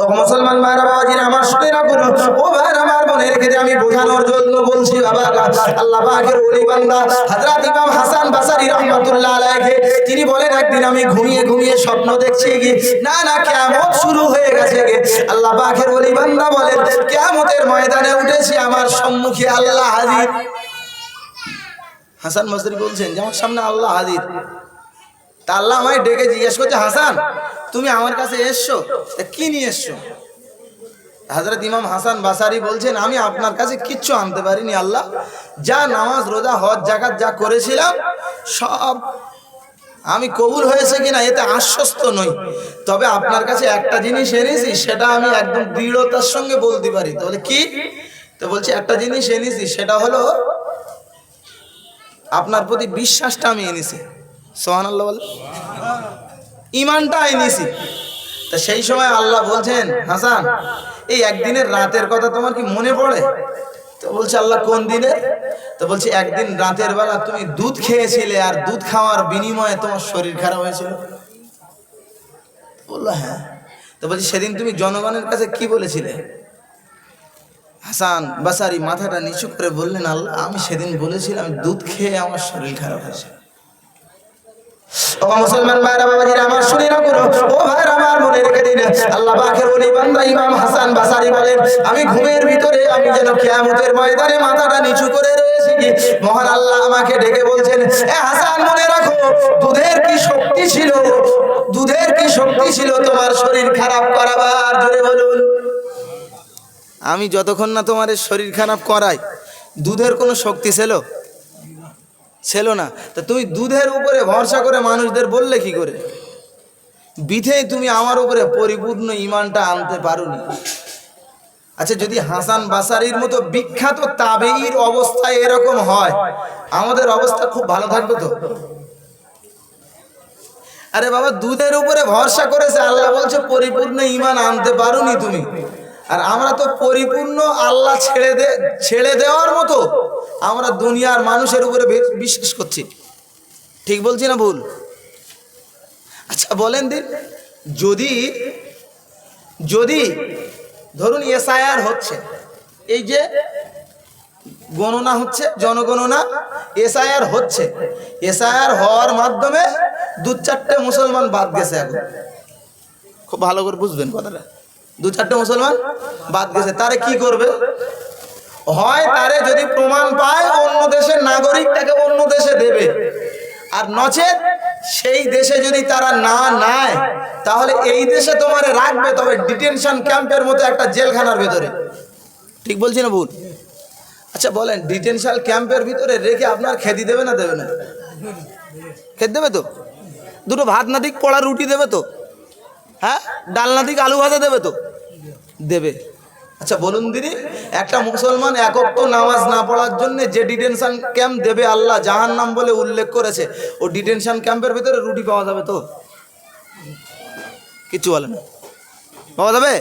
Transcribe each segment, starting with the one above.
ও মুসলমান ভাইরা, বাবাজিরা, আমার শুনে রাখুন ও ভাই আমার মনে রেখে আমি বোঝানোর জন্য বলছি, বাবা, আল্লাহ পাকের ওলি বান্দা, হযরত ইমাম হাসান বাসারি রাহমাতুল্লাহ আলাইহি, তিনি বলেন, একদিন আমি ঘুমিয়ে ঘুমিয়ে স্বপ্ন দেখছি কি? না না, কিয়ামত শুরু হয়ে গেছে গে আল্লাহ পাকের ওলি বান্দা বলেন, কিয়ামতের ময়দানে উঠেছি আমার সম্মুখে আল্লাহ হাজির। হাসান মাসরি বলছেন যে আমার সামনে আল্লাহ হাজির। তা আল্লাহ আমায় ডেকে জিজ্ঞেস করছে, হাসান, তুমি আমার কাছে এসছো? তা কি নিয়ে এসছো? হাজরত ইমাম হাসান বাসারি বলছেন, আমি আপনার কাছে কিচ্ছু আনতে পারিনি আল্লাহ। যা নামাজ, রোজা, হজ জাকাত যা করেছিলাম, সব আমি কবুল হয়েছে কিনা এতে আশ্বস্ত নই। তবে আপনার কাছে একটা জিনিস এনেছি, সেটা আমি একদম দৃঢ়তার সঙ্গে বলতে পারি। তাহলে কি? তো বলছি, একটা জিনিস এনেছি, সেটা হলো আপনার প্রতি বিশ্বাসটা আমি এনেছি। সোহান আল্লাহ বলে। ইমানটা এনেছি তা সেই সময় আল্লাহ বলছেন, হাসান, এই একদিনের রাতের কথা তোমার কি মনে পড়ে? তো বলছে, আল্লাহ, কোন দিনে তো বলছে, একদিন রাতের বেলা তুমি দুধ খেয়েছিলে আর দুধ খাওয়ার বিনিময়ে তোমার শরীর খারাপ হয়েছিল। বলল হ্যাঁ। তো বলছি, সেদিন তুমি জনগণের কাছে কি বলেছিলে? হাসান বাসারি মাথাটা নিচু করে বললেন, আল্লাহ, আমি সেদিন বলেছিলাম, দুধ খেয়ে আমার শরীর খারাপ হয়েছে। আমি ঘুমের ভিতরে, আমি যেন ময়দানে মাথাটা নিচু করে রয়েছি। মহান আল্লাহ আমাকে ডেকে বলছেন হাসান, মনে রাখো, দুধের কি শক্তি ছিল? দুধের কি শক্তি ছিল তোমার শরীর খারাপ করাবার? জোরে বলুন। আমি যতক্ষণ না তোমার শরীর খারাপ করাই, দুধের কোনো শক্তি ছিল? ছিল না। তা তুমি দুধের উপরে ভরসা করে মানুষদের বললে কি করে? বিধেই তুমি আমার উপরে পরিপূর্ণ ইমানটা আনতে পারোনি। আচ্ছা যদি হাসান বাসারির মতো বিখ্যাত তাবেইর অবস্থা এরকম হয়, আমাদের অবস্থা খুব ভালো থাকবে তো? আরে বাবা, দুধের উপরে ভরসা করেছে, আল্লাহ বলছে পরিপূর্ণ ইমান আনতে পারোনি তুমি। আর আমরা তো পরিপূর্ণ আল্লাহ ছেড়ে দে ছেড়ে দেওয়ার মতো আমরা দুনিয়ার মানুষের উপরে বিশ্বাস করছি। ঠিক বলছি না ভুল? আচ্ছা বলেন দিন। যদি যদি ধরুন এসআইআর হচ্ছে, এই যে গণনা হচ্ছে, জনগণনা, এসআইআর হচ্ছে, এসআইআর হওয়ার মাধ্যমে দু চারটে মুসলমান বাদ গেছে এখন। খুব ভালো করে বুঝবেন কথাটা। দু চারটে মুসলমান বাদ গেছে। তারে কি করবে? হয় তারে যদি প্রমাণ পায়, অন্য দেশের নাগরিক তাকে অন্য দেশে দেবে। আর নচেত সেই দেশে যদি তারা না নেয়, তাহলে এই দেশে তোমার রাখবে, তবে ডিটেনশন ক্যাম্পের মতো একটা জেলখানার ভেতরে। ঠিক বলছি না ভুল? আচ্ছা বলেন, ডিটেনশন ক্যাম্পের ভিতরে রেখে আপনার খেতে দেবে না দেবে না? খেতে দেবে তো? দুটো ভাত না দিক পড়া রুটি দেবে তো? হ্যাঁ? ডাল না দিক, আলু ভাজা দেবে তো? দেবে। আচ্ছা বলুন দিদি, একটা মুসলমান একক তো নামাজ না পড়ার জন্য যে ডিটেনশন ক্যাম্প দেবে আল্লাহ জাহান নাম বলে উল্লেখ করেছে, ও ডিটেনশন ক্যাম্পের ভিতরে রুটি পাওয়া যাবে তো? কিচ্ছু বলে না। পাওয়া যাবে?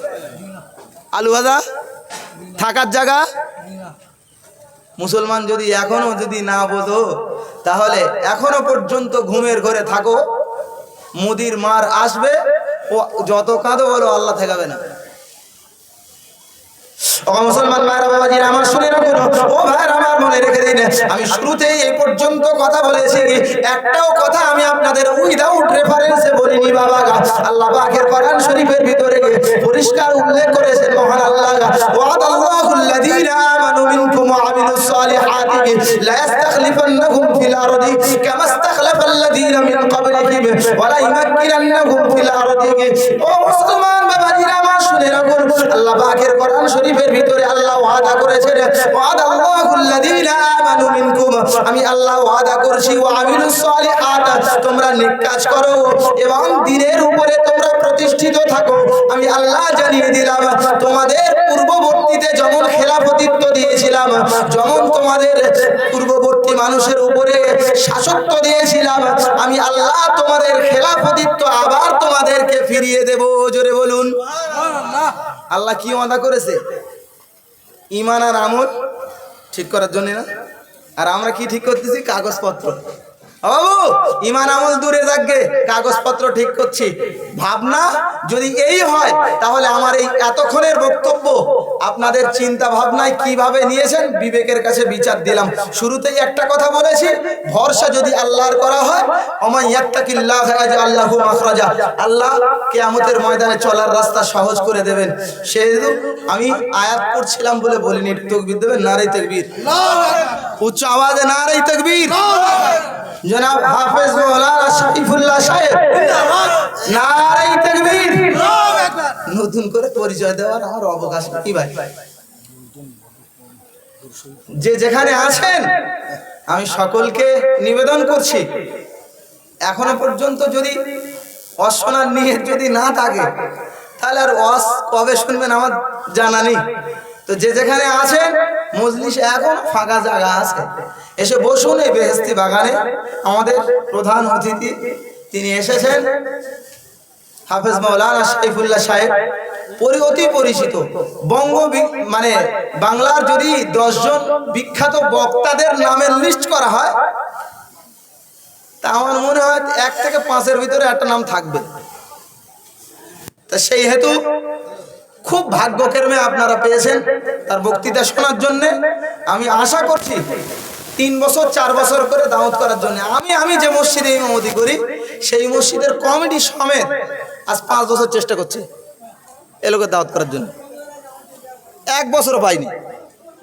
আলু ভাজা? থাকার জায়গা? মুসলমান যদি এখনও যদি না বোঝো, তাহলে এখনও পর্যন্ত ঘুমের ঘরে থাকো। মুদির মার আসবে, ও যত কাঁদো বলো আল্লাহ ঠেকাবে না। মুসলমান ভাইরা, বাবাজিরা, আমার শুনে রাখুন। ও ভাইরা, আমার মনে রেখে দিন। আমি শুরুতেই এই পর্যন্ত কথা বলেছি। একটাও কথা আমি আপনাদের উইদাউট রেফারেন্সে বলিনি, বাবা আল্লাহ পাকের কোরআন শরীফের ভিতরে পরিষ্কার উল্লেখ করেছেন, মহান আল্লাহ ওয়াদাল্লাহু আল্লাযীনা আমানু মিনকুম ওয়া আমিলুস সালিহাতি লা ইস্তাখলিফান্নাহুম ফিল আরদি কামা ইস্তাখলাফাল লাযীনা মিন ক্বাবলিহিম ওয়া লা ইমাক্কিনান্নাহুম ফিল আরদি ও মুসলমান বাবাজিরা, আমার শুনে আল্লাহ পাকের কোরআন শরীফের ভিতরে আল্লাহ ওয়াদা করেছেন আল্লাযীনা আমানু মিনকুম। আমি আল্লাহ ওয়াদা করছি সালিহাত। তোমরা নেক কাজ করো এবং দিনের উপরে তোমরা প্রতিষ্ঠিত থাকো। আমি আল্লাহ জানিয়ে দিলাম, তোমাদের পূর্ববর্তীতে যেমন খেলাফতিত্ব দিয়েছিলাম, যেমন তোমাদের পূর্ববর্তী মানুষের উপরে শাসত্ব দিয়েছিলাম আমি আল্লাহ তোমাদের খেলাফতিত্ব আবার তোমাদেরকে ফিরিয়ে দেব জোরে বলুন। আল্লাহ কি ওয়াদা করেছে? ইমান আর আমল ঠিক করার জন্য না? আর আমরা কি ঠিক করতেছি? কাগজপত্র। বাবু ইমান আমল দূরে থাকবে কাগজপত্র ঠিক করছি। ভাবনা যদি এই হয় তাহলে আমার এই এতক্ষণের বক্তব্য আপনাদের চিন্তা ভাবনায় কীভাবে নিয়েছেন? বিবেকের কাছে বিচার দিলাম। শুরুতেই একটা কথা বলেছি, ভরসা যদি আল্লাহর করা হয় আল্লাহু মাখরাজা। আল্লাহ কিয়ামতের ময়দানে চলার রাস্তা সহজ করে দেবেন। সেহেতু আমি আয়াত পড়ছিলাম বলে বলিনি তকবির দেবেন? নারাই তকবীর। উচ্চ আওয়াজে নারাই তকবীর। জনাব হাফেজ সাহেব। তাকবীর নতুন করে পরিচয় দেওয়ার আমার অবকাশ কি ভাই? যে যেখানে আছেন, আমি সকলকে নিবেদন করছি। এখনও পর্যন্ত যদি অশোনার নিয়ে যদি না থাকে, তাহলে আর অস কবে শুনবেন আমার জানা নেই। তো যে যেখানে আছেন, মজলিস এখন ফাঁকা জায়গা আছে। এসে বসুন এই বেহেস্তি বাগানে। আমাদের প্রধান অতিথি, তিনি এসেছেন। হাফেজ মাওলানা সাইফুল্লাহ সাহেব, পরি অতি পরিচিত। বঙ্গ মানে বাংলার যদি দশজন বিখ্যাত বক্তাদের নামের লিস্ট করা হয়, তা আমার মনে হয় এক থেকে পাঁচের ভিতরে একটা নাম থাকবে। তা সেই হেতু খুব ভাগ্যক্রমে আপনারা পেয়েছেন তার বক্তৃতা শোনার জন্য। আমি আশা করছি তিন বছর, চার বছর করে দাওয়াত করার জন্য। আমি আমি যে মসজিদে ইমামতি করি, সেই মসজিদের কমিটি সমেত আজ পাঁচ বছর চেষ্টা করছি এ লোকের দাওয়াত করার জন্য। এক বছরও পাইনি।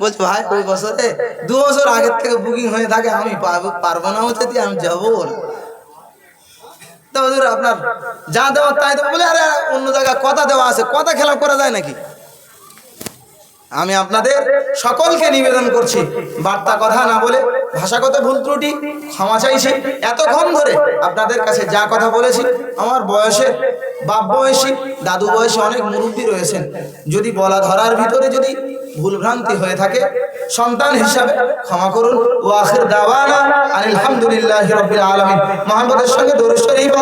বলছি, ভাই, ওই বছরে দু বছর আগের থেকে বুকিং হয়ে থাকে, আমি পারবো- না হতে দিয়ে আমি যাব আপনার যা দেওয়া তাই দেবো। বলে, আরে, অন্য জায়গায় কথা দেওয়া আছে, কথা খেলাপ করা যায় নাকি? আমি আপনাদের সকলকে নিবেদন করছি, বার্তা কথা না বলে ভাষাগত ভুল ত্রুটি ক্ষমা চাইছি। এতক্ষণ ধরে আপনাদের কাছে যা কথা বলেছি, আমার বয়সে বাপ বয়সী, দাদু বয়সী অনেক মুরব্বী রয়েছেন। যদি বলা ধরার ভিতরে যদি ভুলভ্রান্তি হয়ে থাকে, সন্তান হিসাবে ক্ষমা করুন। ও আখির দাওয়ানা আলহামদুলিল্লাহ রবিল আলমিন। মোহাম্মদের সঙ্গে দরুদ শরীফ